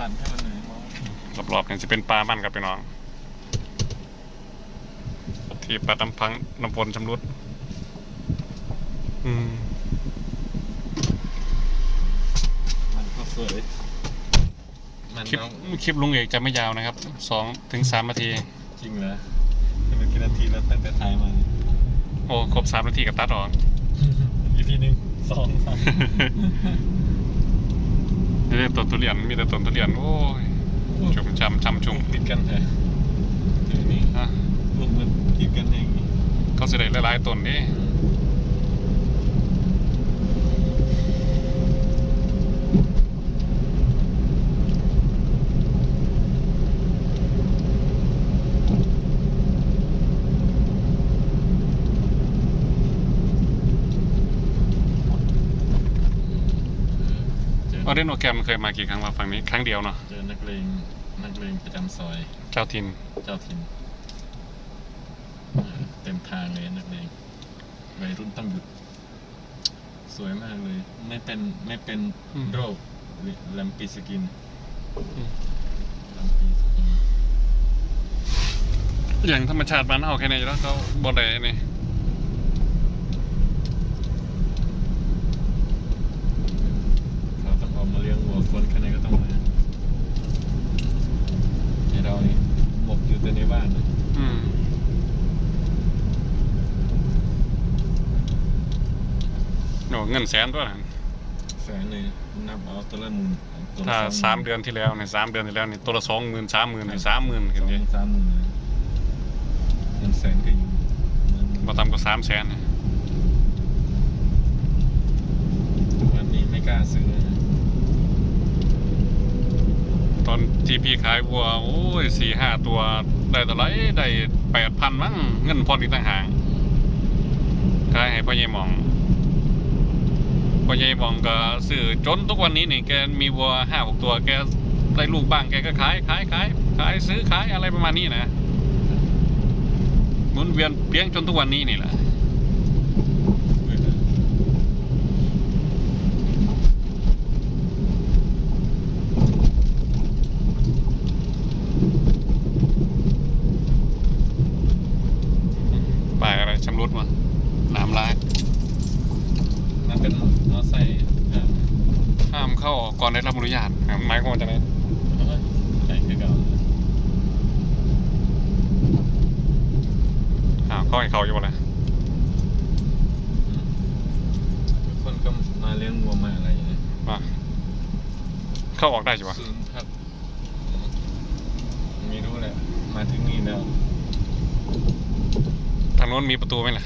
ตัดให้มันหน่อยมองรอบๆเนี่ยจะเป็นปลามันกับพี่น้อง ที่ปลาน้ำพังน้ำฝนชำรุด อืมมันก็สวยมันคลิปน้องคลิปลุงเอกจะไม่ยาวนะครับสองถึงสามนาที จริงเหรอให้มันกี่นาทีแล้วตั้งแต่ถ่ายมาโอ้ครบสามนาทีกับตัดออก อีพีหนึ่งสองสาม นี่แต่ต้นทุเรียนมีแต่ต้นทุเรียนโอ้ยชุ่มช่ำช่ำชุ่มติดกันแท้เดี๋ยวนี้อะลูกมันติดกันเองนี่เขาสิได้หลายๆต้นนี่ อออเดนโอแกรมเคยมากี่ครั้งมาฝั่งนี้ครั้งเดียวเนาะเจอนักเลงนักเลงประจำซอย เจ้าทินเจ้าถิ่นเต็มทางเลยนักเลงวัยรุ่นต้องหยุด สวยมากเลย ไม่เป็นไม่เป็นอืมโรคลัมปีสกินอืมลัมปีสกินอย่างธรรมชาติบ้านเฮาแค่นี้แล้วเขาบ่ได้นี่ เขาต้องออกมาเลี้ยงวัวคนแค่ไหนก็ต้องมาไอเรานี่หมกอยู่แต่ใน บ้านนะอืมโอ้เงินแสนตัวนั้นแสนเลยนับเอาตัวละหมื่นตัวละถ้าองหสามเดือนที่แล้วเนี่ยสามเดือนที่แล้วนี่ตัวละสองหมื่นสามหมื่นนี่สามหมื่นสกันองดิสามหมื่นเลยเงินแสนก็อยู่เงินบ่ต่ำกว่าสามแสนวันนี้ไม่กล้าซื้อนะ ที่พี่ขายวัวโอ้ยสี่ห้าตัวได้เท่าไรได้แปดพันมั้งเงินพอดีต่างหากขายให้พ่อใหญ่หมองพ่อใหญ่หมองก็ซื้อจนทุกวันนี้นี่แกมีวัวห้าหกตัวแกได้ลูกบ้างแกก็ขายขายขายขายซื้อขายอะไรประมาณนี้นะหมุนเวียนเพียงจนทุกวันนี้นี่แหละ ป่ายอะไรชำรุดมาน้ำร้ายมันเป็นมอไซค์อะห้ามเข้าออกก่อนได้รับอนุญาตหมายความว่าจะไงเอ้ยใหญ่คือเก่าห้ามเข้าให้เขาอยู่บ่ละทุกคนก็มาเลี้ยงวัวมาอะไรอย่างเงี้ยว่าเข้าออกได้ใช่ปะศูนย์พักไม่รู้แหละมาถึงนี่แล้ว ทางโน้นมีประตูไหมล่ะ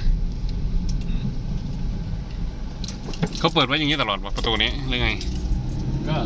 เขาเปิดไว้อย่างนี้ตลอดวะประตูนี้หรือไง ก็